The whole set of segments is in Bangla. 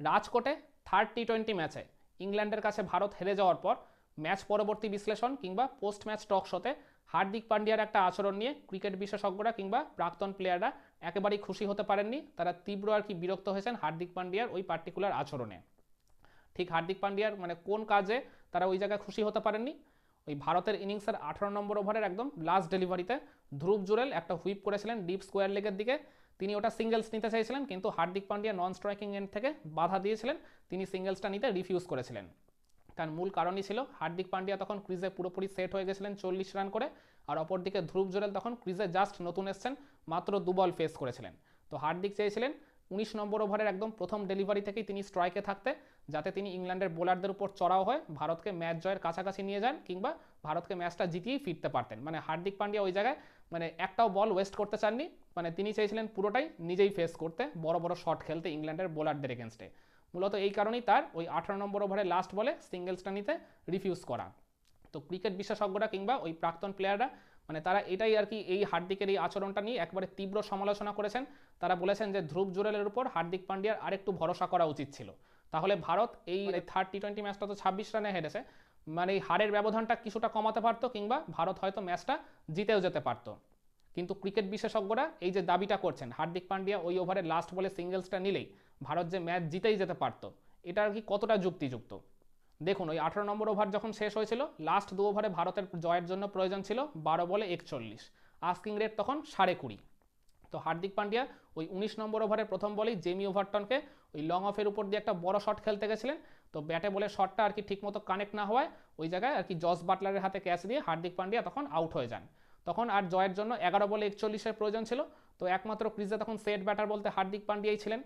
রাজকোটে থার্ড টি টোয়েন্টি ম্যাচে ইংল্যান্ডের কাছে ভারত হেরে যাওয়ার পর ম্যাচ পরবর্তী বিশ্লেষণ কিংবা পোস্ট ম্যাচ টক শোতে হার্দিক পান্ডিয়ার একটা আচরণ নিয়ে ক্রিকেট বিশেষজ্ঞরা কিংবা প্রাক্তন প্লেয়াররা একেবারেই খুশি হতে পারেননি। তারা তীব্র আর কি বিরক্ত হয়েছেন হার্দিক পান্ডিয়ার ওই পার্টিকুলার আচরণে। ঠিক হার্দিক পান্ডিয়ার মানে কোন কাজে তারা ওই জায়গায় খুশি হতে পারেননি? ওই ভারতের ইনিংসের আঠারো নম্বর ওভারের একদম লাস্ট ডেলিভারিতে ধ্রুব জুরেল একটা হুইপ করেছিলেন ডিপ স্কোয়ার লেগের দিকে। তিনি ওটা সিঙ্গেলস নিতে চাইছিলেন, কিন্তু Hardik Pandya non striking end থেকে বাধা দিয়েছিলেন, তিনি সিঙ্গেলসটা নিতে রিফিউজ করেছিলেন। তার মূল কারণই ছিল, হার্দিক পান্ডিয়া তখন ক্রিজে পুরোপুরি সেট হয়ে গেছিলেন চল্লিশ রান করে, আর অপরদিকে ধ্রুব জোরেল তখন ক্রিজে জাস্ট নতুন এসছেন, মাত্র দুবল ফেস করেছিলেন। তো হার্দিক চেয়েছিলেন উনিশ নম্বর ওভারের একদম প্রথম ডেলিভারি থেকেই তিনি স্ট্রাইকে থাকতে, যাতে তিনি ইংল্যান্ডের বোলারদের উপর চড়াও হয়, ভারতকে ম্যাচ জয়ের কাছাকাছি নিয়ে যান, কিংবা ভারতকে ম্যাচটা জিতিয়েই ফিরতে পারতেন। মানে হার্দিক পান্ডিয়া ওই জায়গায় মানে একটাও বল ওয়েস্ট করতে চাননি। মানে তিনি চেয়েছিলেন পুরোটাই নিজেই ফেস করতে, বড় বড় শট খেলতে ইংল্যান্ডের বোলারদের এগেনস্টে মূলত এই কারণেই তার ওই আঠারো নম্বর ওভারে লাস্ট বলে সিঙ্গেলসটা নিতে রিফিউজ করা। তো ক্রিকেট বিশেষজ্ঞরা কিংবা ওই প্রাক্তন প্লেয়াররা মানে তারা এটাই আর কি এই হার্দিকের এই আচরণটা নিয়ে একবারে তীব্র সমালোচনা করেছেন। তারা বলেছেন যে ধ্রুব জুরেলের উপর হার্দিক পান্ডিয়ার আরেকটু ভরসা করা উচিত ছিল। তাহলে ভারত এই থার্ড টি টোয়েন্টি ম্যাচটা তো ছাব্বিশ রানে হেরেছে। মানে এই হারের ব্যবধানটা কিছুটা কমাতে পারতো কিংবা ভারত হয়তো ম্যাচটা জিতেও যেতে পারতো। কিন্তু ক্রিকেট বিশেষজ্ঞরা এই যে দাবিটা করছেন হার্দিক পান্ডিয়া ওই ওভারে লাস্ট বলে সিঙ্গেলসটা নিলেই ভারত যে ম্যাচ জিতেই যেতে পারতো এটা আর কি কতটা যুক্তিযুক্ত? দেখুন, ওই আঠারো নম্বর ওভার যখন শেষ হয়েছিল লাস্ট দু ওভারে ভারতের জয়ের জন্য প্রয়োজন ছিল বারো বলে একচল্লিশ। আস্কিং রেট তখন সাড়ে কুড়ি। তো হার্দিক পান্ডিয়া ওই উনিশ নম্বর ওভারের প্রথম বলেই জেমি ওভারটনকে ওই লং অফের উপর দিয়ে একটা বড় শট খেলতে গেছিলেন। তো ব্যাটে বলে শটটা আর কি ঠিকমতো কানেক্ট না হওয়ায় ওই জায়গায় আর কি জস বাটলারের হাতে ক্যাচ দিয়ে হার্দিক পান্ডিয়া তখন আউট হয়ে যান। তখন আর জয়ের জন্য এগারো বলে একচল্লিশের প্রয়োজন ছিল। তো একমাত্র ক্রিজে তখন সেট ব্যাটার বলতে হার্দিক পান্ডিয়াই ছিলেন।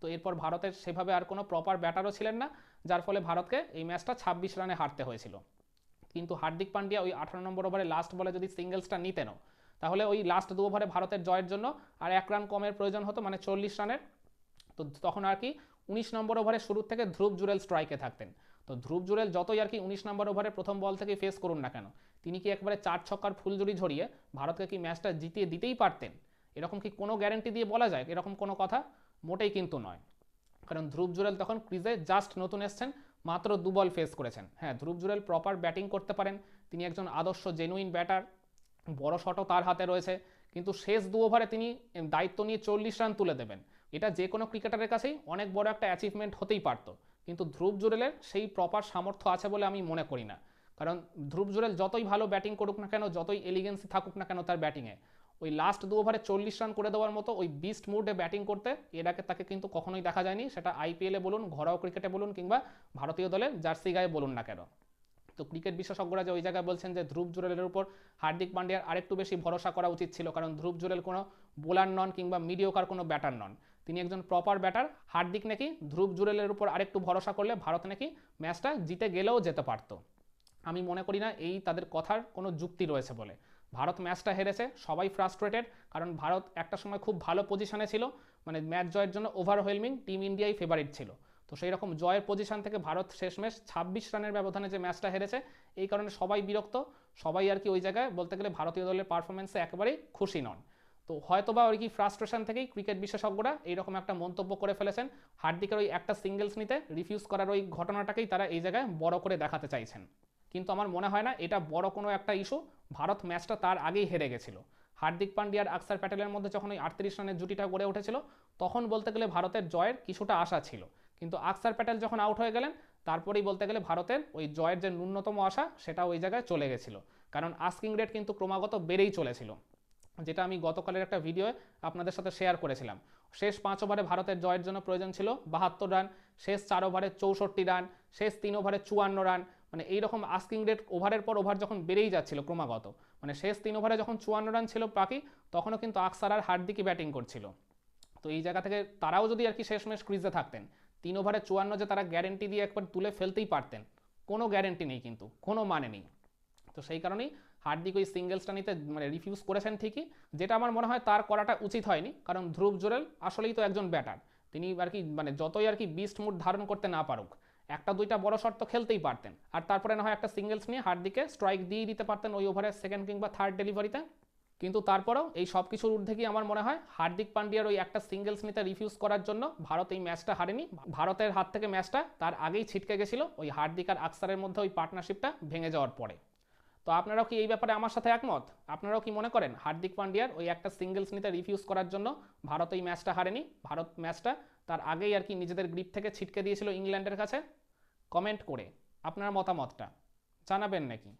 তো এরপর ভারতের সেভাবে আর কোনো প্রপার ব্যাটারও ছিলেন না, যার ফলে ভারতকে এই ম্যাচটা ছাব্বিশ রানে হারতে হয়েছিল। কিন্তু হার্দিক পান্ডিয়া ওই আঠারো নম্বর ওভারে লাস্ট বলে যদি সিঙ্গেলসটা নিতেনও তাহলে ওই লাস্ট দু ওভারে ভারতের জয়ের জন্য আর এক রান কমের প্রয়োজন হতো মানে চল্লিশ রানের তো তখন আর কি উনিশ নম্বর ওভারে শুরু থেকে ধ্রুব জুরেল স্ট্রাইকে থাকতেন। তো ধ্রুব জুরেল যতই আর কি উনিশ নম্বর ওভারে প্রথম বল থেকে ফেস করুন না কেন, তিনি কি একবারে চার ছক্কার ফুলজুরি ঝরিয়ে ভারতকে কি ম্যাচটা জিতিয়ে দিতেই পারতেন? এরকম কি কোনো গ্যারেন্টি দিয়ে বলা যায়? এরকম কোনো কথা? মোটেই কিন্তু নয়। কারণ ধ্রুব জুরেল তখন ক্রিজে জাস্ট নতুন এসছেন, মাত্র দু বল ফেস করেছেন। হ্যাঁ ধ্রুব জুরেল প্রপার ব্যাটিং করতে পারেন। তিনি একজন আদর্শ জেনুইন ব্যাটার বড় শটও তার হাতে রয়েছে। কিন্তু শেষ দু ওভারে তিনি দায়িত্ব নিয়ে চল্লিশ রান তুলে দেবেন। এটা যে কোনো ক্রিকেটারের কাছেই অনেক বড় একটা অ্যাচিভমেন্ট হতেই পারতো। কিন্তু ধ্রুব জুরেলের সেই প্রপার সামর্থ্য আছে বলে আমি মনে করি না। কারণ ধ্রুব জুরেল যতই ভালো ব্যাটিং করুক না কেন, যতই এলিগেন্সি থাকুক না কেন তার ব্যাটিংয়ে ওই লাস্ট দু ওভারে চল্লিশ রান করে দেওয়ার মতো ওই বিস্ট মুডে ব্যাটিং করতে, এর আগে তাকে কিন্তু কখনোই দেখা যায়নি। সেটা আইপিএলে বলুন, ঘরোয়া ক্রিকেটে বলুন কিংবা ভারতীয় দলের জার্সি গায়ে বলুন না কেন। তো ক্রিকেট বিশেষজ্ঞরা যে ওই জায়গায় বলছেন যে ধ্রুব জুরেলের উপর হার্দিক পান্ডিয়ার আরেকটু বেশি ভরসা করা উচিত ছিল, কারণ ধ্রুব জুরেল কোনো বোলার নন কিংবা মিডিওকার কোনো ব্যাটার নন। তিনি একজন প্রপার ব্যাটার হার্দিক নাকি ধ্রুব জুরেলের উপর আরেকটু ভরসা করলে ভারত নাকি ম্যাচটা জিতে গেলেও যেতে পারতো। আমি মনে করি না এই তাদের কথার কোনো যুক্তি রয়েছে বলে। ভারত ম্যাচটা হেরেছে, সবাই ফ্রাস্ট্রেটেড কারণ ভারত একটা সময় খুব ভালো পজিশনে ছিল মানে ম্যাচ জয়ের জন্য ওভারওয়েলমিং টিম ইন্ডিয়াই ফেভারিট ছিল। তো সেই রকম জয়ের পজিশন থেকে ভারত শেষমেশ ছাব্বিশ রানের ব্যবধানে যে ম্যাচটা হেরেছে, এই কারণে সবাই বিরক্ত, সবাই আর কি ওই জায়গায় বলতে গেলে ভারতীয় দলের পারফরমেন্সে একেবারেই খুশি নন। তো হয়তোবা ওই কি ফ্রাস্ট্রেশন থেকেই ক্রিকেট বিশেষজ্ঞরা এইরকম একটা মন্তব্য করে ফেলেছেন, হার্দিকের ওই একটা সিঙ্গেলস নিতে রিফিউজ করার ওই ঘটনাটাকেই তারা এই জায়গায় বড় করে দেখাতে চাইছেন। কিন্তু আমার মনে হয় না এটা বড় কোনো একটা ইস্যু ভারত ম্যাচটা তার আগেই হেরে গেছিল। হার্দিক পান্ডিয়া আর আকসার প্যাটেলের মধ্যে যখন ওই আটত্রিশ রানের জুটিটা গড়ে উঠেছিল, তখন বলতে গেলে ভারতের জয়ের কিছুটা আশা ছিল। কিন্তু আকসার প্যাটেল যখন আউট হয়ে গেলেন, তারপরেই বলতে গেলে ভারতের ওই জয়ের যে ন্যূনতম আশা, সেটা ওই জায়গায় চলে গেছিল। কারণ আস্কিং রেট কিন্তু ক্রমাগত বেড়েই চলেছিল। যেটা আমি গতকালের একটা ভিডিও আপনাদের সাথে শেয়ার করেছিলাম। শেষ পাঁচ ওভারে ভারতের জয়ের জন্য প্রয়োজন ছিল বাহাত্তর রান, শেষ চার ওভারে চৌষট্টি রান, শেষ তিন ওভারে চুয়ান্ন রান। মানে এইরকম আস্কিং রেট ওভারের পর ওভার যখন বেড়েই যাচ্ছিল ক্রমাগত মানে শেষ তিন ওভারে যখন চুয়ান্ন রান ছিল বাকি, তখনও কিন্তু আকসার আর হার্দিকই ব্যাটিং করছিল। তো এই জায়গা থেকে তারাও যদি আর কি শেষমেশ ক্রিজে থাকতেন, তিন ওভারে চুয়ান্ন যে তারা গ্যারেন্টি দিয়ে একবার তুলে ফেলতেই পারতেন, কোনো গ্যারেন্টি নেই কিন্তু, কোনো মানে নেই। তো সেই কারণেই হার্দিক ওই সিঙ্গেলসটা নিতে মানে রিফিউজ করেছেন ঠিকই, যেটা আমার মনে হয় তার করাটা উচিত হয়নি, কারণ ধ্রুব জোরেল আসলেই তো একজন ব্যাটার তিনি আর কি মানে যতই আর কি বিস্ট মুড ধারণ করতে না পারুক একটা, দুইটা বড় শট তো খেলতেই পারতেন। আর তারপরে না হয় একটা সিঙ্গেলস নিয়ে হার্দিকে স্ট্রাইক দিয়ে দিতে পারতেন ওই ওভারের সেকেন্ড কিংবা থার্ড ডেলিভারিতে কিন্তু তারপরেও এই সব কিছুর ঊর্ধ্বে গিয়ে আমার মনে হয় হার্দিক পান্ডিয়ার ওই একটা সিঙ্গেলস নিতে রিফিউজ করার জন্য ভারত এই ম্যাচটা হারেনি। ভারতের হাত থেকে ম্যাচটা তার আগেই ছিটকে গেছিল ওই হার্দিক আর আকসারের মধ্যে ওই পার্টনারশিপটা ভেঙে যাওয়ার পরে। তো আপনারাও কি এই ব্যাপারে আমার সাথে একমত? আপনারাও কি মনে করেন হার্দিক পান্ডিয়ার ওই একটা সিঙ্গেলস নিতে রিফিউজ করার জন্য ভারত এই ম্যাচটা হারেনি? ভারত ম্যাচটা তার আগেই আর কি নিজেদের গ্রিপ থেকে ছিটকে দিয়েছিল ইংল্যান্ডের কাছে। কমেন্ট করে আপনার মতামতটা জানাবেন নাকি?